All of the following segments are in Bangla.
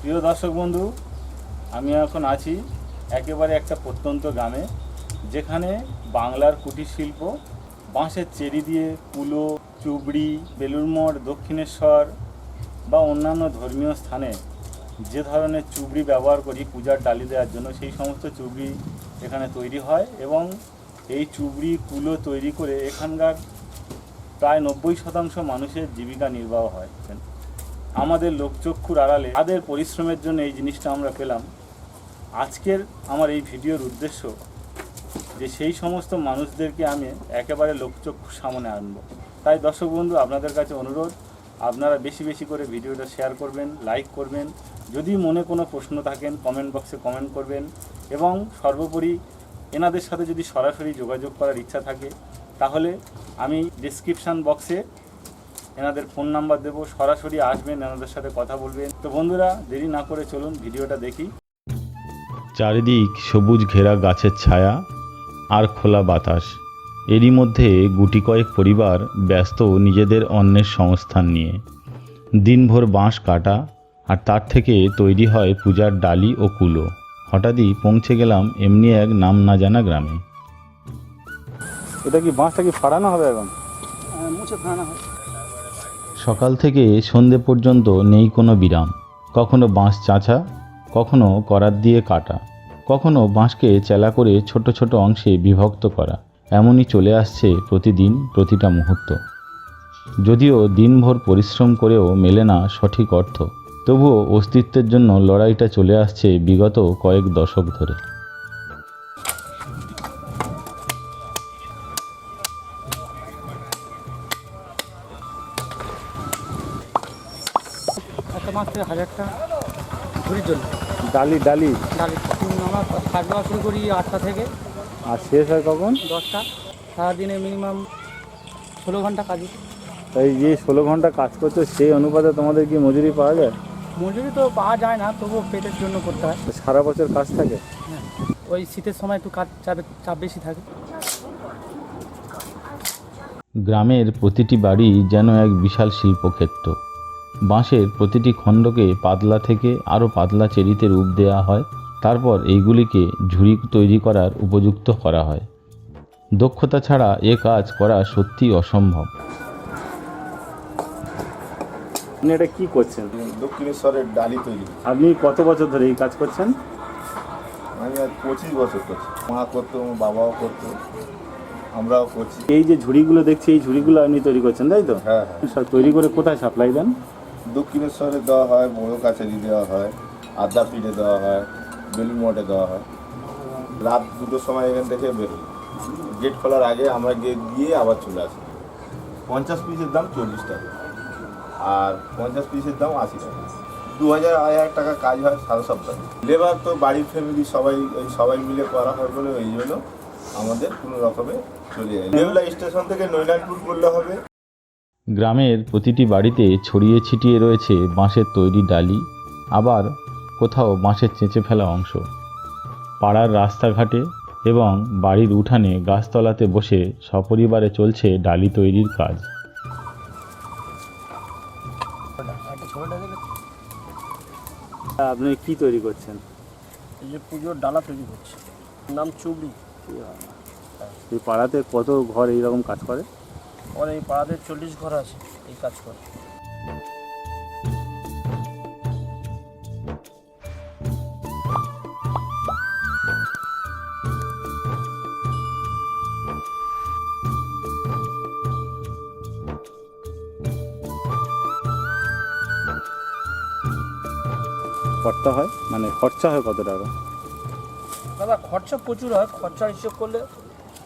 প্রিয় দর্শক বন্ধু আমি এখন আছি একেবারে একটা প্রত্যন্ত গ্রামে। যেখানে বাংলার কুটির শিল্প, বাঁশের চেরি দিয়ে কুলো, চুবড়ি বেলুড়মঠ দক্ষিণেশ্বর বা অন্যান্য ধর্মীয় স্থানে যে ধরনের চুবড়ি ব্যবহার করি, পূজার ডালি দেওয়ার জন্য, সেই সমস্ত চুবড়ি এখানে তৈরি হয় এবং এই চুবড়ি, কুলো তৈরি করে এখানকার প্রায় নব্বই শতাংশ মানুষের জীবিকা নির্বাহ হয়। আমাদের লোকচক্ষুর আড়ালে তাদের পরিশ্রমের জন্য এই জিনিসটা আমরা পেলাম। আজকের আমার এই ভিডিওর উদ্দেশ্য যে সেই সমস্ত মানুষদেরকে আমি একেবারে লোকচক্ষুর সামনে আনব। তাই দর্শক বন্ধু, আপনাদের কাছে অনুরোধ, আপনারা বেশি বেশি করে ভিডিওটা শেয়ার করবেন, লাইক করবেন। যদি মনে কোনো প্রশ্ন থাকেন কমেন্ট বক্সে কমেন্ট করবেন এবং সর্বোপরি এনাদের সাথে যদি সরাসরি যোগাযোগ করার ইচ্ছা থাকে, তাহলে আমি ডিসক্রিপশান বক্সে এনাদের ফোন নাম্বার দেবো। সরাসরি আসবেন, এনাদের সাথে কথা বলবেন। তো বন্ধুরা, দেরি না করে চলুন ভিডিওটা দেখি। চারিদিক সবুজ ঘেরা গাছের ছায়া। আর খোলা বাতাস। এরই মধ্যে গুটি কয়েক পরিবার ব্যস্ত নিজেদের অন্যের সংস্থান নিয়ে। দিনভর বাঁশ কাটা আর তার থেকে তৈরি হয় পূজার ডালি ও কুলো। হঠাৎই পৌঁছে গেলাম এমনি এক নাম না জানা গ্রামে। এটা কি বাঁশটা কি ফাড়ানো হবে এখন? হয় সকাল থেকে সন্ধে পর্যন্ত নেই কোনো বিরাম। কখনো বাঁশ চাঁচা কখনো করাত দিয়ে কাটা। কখনো বাঁশকে চেলা করে ছোট ছোট অংশে বিভক্ত করা। এমনই চলে আসছে প্রতিদিন প্রতিটা মুহূর্ত। যদিও দিনভর পরিশ্রম করেও মেলে না সঠিক অর্থ, তবুও অস্তিত্বের জন্য লড়াইটা চলে আসছে বিগত কয়েক দশক ধরে। হাজার টাকা ঘুরির জন্য। ডালি ডালি? ডালি। আমরা কাজ দেওয়া শুরু করি আটটা থেকে। আর শেষ হয় কখন? দশটা। সারাদিনে মিনিমাম ষোলো ঘণ্টা কাজ তাই যে ষোলো ঘণ্টা কাজ করছ সেই অনুপাতে তোমাদের কি মজুরি পাওয়া যায়? মজুরি তো পাওয়া যায় না তবুও পেটের জন্য করতে হয়। সারা বছর কাজ থাকে? হ্যাঁ। ওই শীতের সময় একটু কাজ চাপে চাপ বেশি থাকে। গ্রামের প্রতিটি বাড়ি যেন এক বিশাল শিল্পক্ষেত্র। বাঁশের প্রতিটি খণ্ডকে পাতলা থেকে আরও পাতলা চেরিতে রূপ দেওয়া হয় তারপর এইগুলিকে ঝুড়ি তৈরি করার উপযুক্ত করা হয়। দক্ষতা ছাড়া এ কাজ করা সত্যি অসম্ভব। আপনি এটা কি করছেন? দক্ষিণেশ্বরের ডালি তৈরি। আপনি কত বছর ধরে এই কাজ করছেন? আমি আজ পঁচিশ বছর করছি। মা করতো বাবাও করতো আমরাও করছি। এই যে ঝুড়িগুলো দেখছি এই ঝুড়িগুলো আপনি তৈরি করছেন তাই তো? হ্যাঁ হ্যাঁ। সব তৈরি করে কোথায় সাপ্লাই দেন? দক্ষিণেশ্বরে দেওয়া হয় বড় কাছারি দেওয়া হয়, আদ্যাপীঠে দেওয়া হয় বেলুন মঠে দেওয়া হয়। রাত দুটোর সময় এখান থেকে বেরোই গেট খোলার আগে আমরা গিয়ে গিয়ে আবার চলে আসি। পঞ্চাশ পিসের দাম চল্লিশ টাকা আর পঞ্চাশ পিসের দাম আশি টাকা। দু হাজার আড়াই হাজার টাকা কাজ হয় সারা সপ্তাহে। লেবার তো বাড়ির ফ্যামিলি সবাই সবাই মিলে করা হয় বলে ওই জন্য আমাদের কোনো রকমে চলে যায়। রেগুলা স্টেশন থেকে নৈনানপুর করলে হবে। গ্রামের প্রতিটি বাড়িতে ছড়িয়ে ছিটিয়ে রয়েছে বাঁশের তৈরি ডালি আবার কোথাও বাঁশের চেঁচে ফেলা অংশ। পাড়ার রাস্তাঘাটে এবং বাড়ির উঠানে গাছতলাতে বসে সপরিবারে চলছে ডালি তৈরির কাজ। আপনি কি তৈরি করছেন? এই যে পুজোর ডালা তৈরি করছে। নাম চুবড়ি। এই পাড়াতে কত ঘর এইরকম কাজ করে? ওর এই পাড়াতে চল্লিশ ঘর আছে এই কাজ করে। খরচা হয়? মানে খরচা হয় কত টাকা দাদা খরচা প্রচুর হয় খরচা হিসেব করলে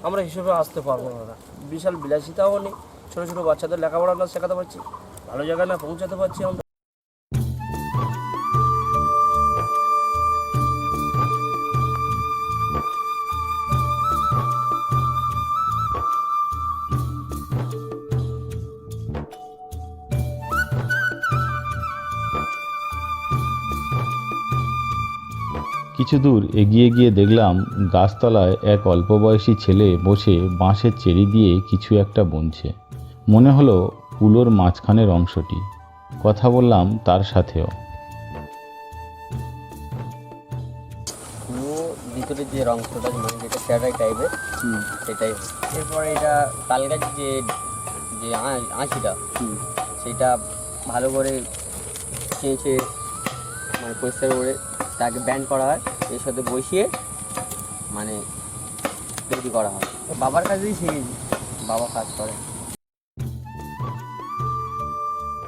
আমরা হিসেবে আসতে পারব না বিশাল বিলাসিতাও নেই। ছোটো ছোটো বাচ্চাদের লেখাপড়া আমরা শেখাতে পারছি। ভালো জায়গায় না পৌঁছাতে পারছি আমরা। কিছু দূর এগিয়ে গিয়ে দেখলাম গাছতলায় এক অল্প বয়সী ছেলে বসে বাঁশের চেরি দিয়ে কিছু একটা বুনছে। মনে হলো কুলোর মাঝখানের অংশটি। কথা বললাম তার সাথেও। ভিতরে যে অংশটা মানে যেটা স্যাটাই টাইপের সেটাই এরপরে এটা তালগাছ যে যে আঁ- আঁশিটা সেটা ভালো করে চেঁচে মানে পরিষ্কার করে তাকে ব্যান্ড করা হয়। এর সাথে বসিয়ে মানে তৈরি করা হয়। বাবার কাছেই শিখেছি বাবা কাজ করে।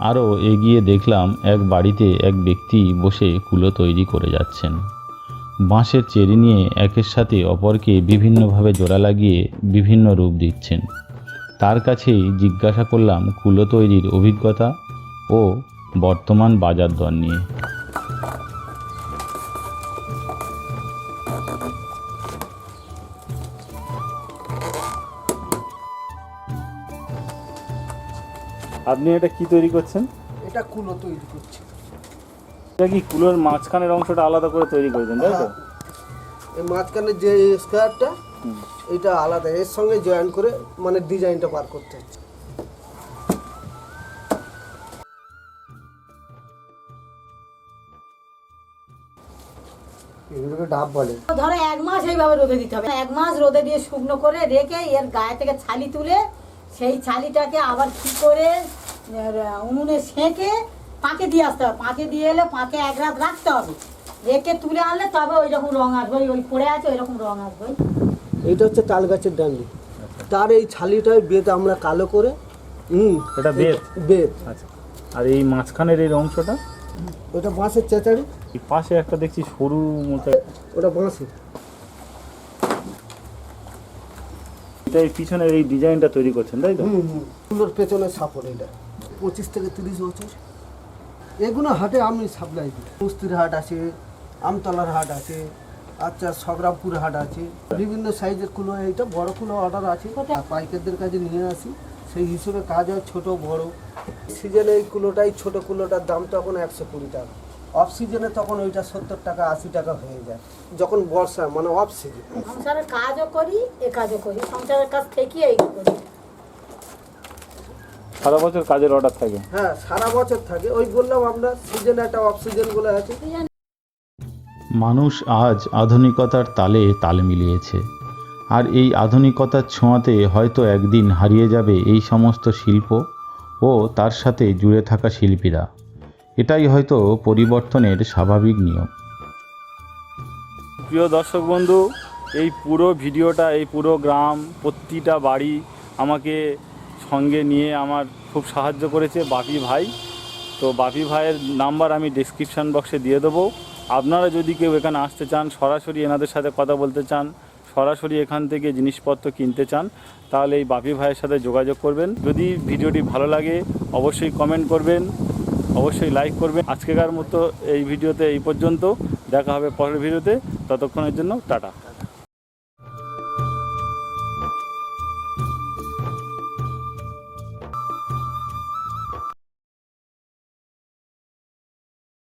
আরও এগিয়ে দেখলাম এক বাড়িতে এক ব্যক্তি বসে কুলো তৈরি করে যাচ্ছেন। বাঁশের চেরি নিয়ে একের সাথে অপরকে বিভিন্নভাবে জোড়া লাগিয়ে বিভিন্ন রূপ দিচ্ছেন। তার কাছেই জিজ্ঞাসা করলাম কুলো তৈরির অভিজ্ঞতা ও বর্তমান বাজার দর নিয়ে। আপনি এটা কি তৈরি করছেন? এটা কুলো তৈরি করছি। এটা কি কুলোর মাঝখানের অংশটা আলাদা করে তৈরি করেছেন তাই তো? এই মাঝখানে যে স্কোয়ারটা এটা আলাদা। এর সঙ্গে জয়েন করে মানে ডিজাইনটা পার করতে হচ্ছে। এগুলোকে ডাব বলে। ধরো এক মাস এইভাবে রোদে দিতে হবে। এক মাস রোদে দিয়ে শুকনো করে রেখে এর গায়ে থেকে ছালি তুলে সেই ছালিটাকে আবার কি করে উনুনে সেঁকে পাকে দিয়ে আসতে হবে। পাকে দিয়ে এলে পাকে এক রাত রাখতে হবে। রেখে তুলে আনলে তবে ওই রকম রং আসবে ওই- পড়ে আছে ওই রকম রং আসবে। এইটা হচ্ছে তাল গাছের ডান্ডি। তার এই ছালিটাই বেত আমরা কালো করে হুম এটা বেত? বেত। আচ্ছা। আর এই মাঝখানের এই অংশটা? ওটা বাঁশের চেঁচাড়ি। পাশে একটা দেখছি সরু মতো। ওটা বাঁশের। এটা এই পিছনের এই ডিজাইনটা তৈরি করছেন, তাই তো? হুম হুম। কুলোর পেছনে সাপোর্ট এটা। পঁচিশ থেকে তিরিশ বছর। এগুলো হাটে আমি সাপ্লাই দিই কুস্তির হাট আছে, আমতলার হাট আছে আচ্ছা সংগ্রামপুর হাট আছে। বিভিন্ন সাইজের কুলো, এইটা বড় কুলো অর্ডার আছে। পাইকারদের কাছে নিয়ে আসি। সেই হিসেবে কাজ হয় ছোট, বড়। সিজনে এই কুলোটাই, ছোট কুলোটার দাম তখন একশো কুড়ি টাকা। অফ সিজনে তখন ওইটা সত্তর টাকা আশি টাকা হয়ে যায় যখন বর্ষা মানে অফ সিজন সংসারের কাজও করি এ কাজও করি সংসারের কাজ থেকে এই করি। সারা বছর কাজের অর্ডার থাকে? হ্যাঁ সারা বছর থাকে। ওই বললাম আমরা সিজন একটা অফ সিজন বলে আছে। মানুষ আজ আধুনিকতার তালে তাল মিলিয়েছে। আর এই আধুনিকতার ছোঁয়াতে হয়তো একদিন হারিয়ে যাবে এই সমস্ত শিল্প ও তার সাথে জুড়ে থাকা শিল্পীরা। এটাই হয়তো পরিবর্তনের স্বাভাবিক নিয়ম। প্রিয় দর্শক বন্ধু, এই পুরো ভিডিওটা, এই পুরো গ্রাম, প্রতিটা বাড়ি আমাকে সঙ্গে নিয়ে আমার খুব সাহায্য করেছে বাপি ভাই। তো বাপি ভাইয়ের নাম্বার আমি ডিসক্রিপশান বক্সে দিয়ে দেবো। আপনারা যদি কেউ এখানে আসতে চান, সরাসরি এনাদের সাথে কথা বলতে চান, সরাসরি এখান থেকে জিনিসপত্র কিনতে চান, তাহলে এই বাপি ভাইয়ের সাথে যোগাযোগ করবেন। যদি ভিডিওটি ভালো লাগে, অবশ্যই কমেন্ট করবেন। অবশ্যই লাইক করবেন। আজকেকার মতো এই ভিডিওতে এই পর্যন্ত। দেখা হবে পরের ভিডিওতে। ততক্ষণের জন্য টাটা।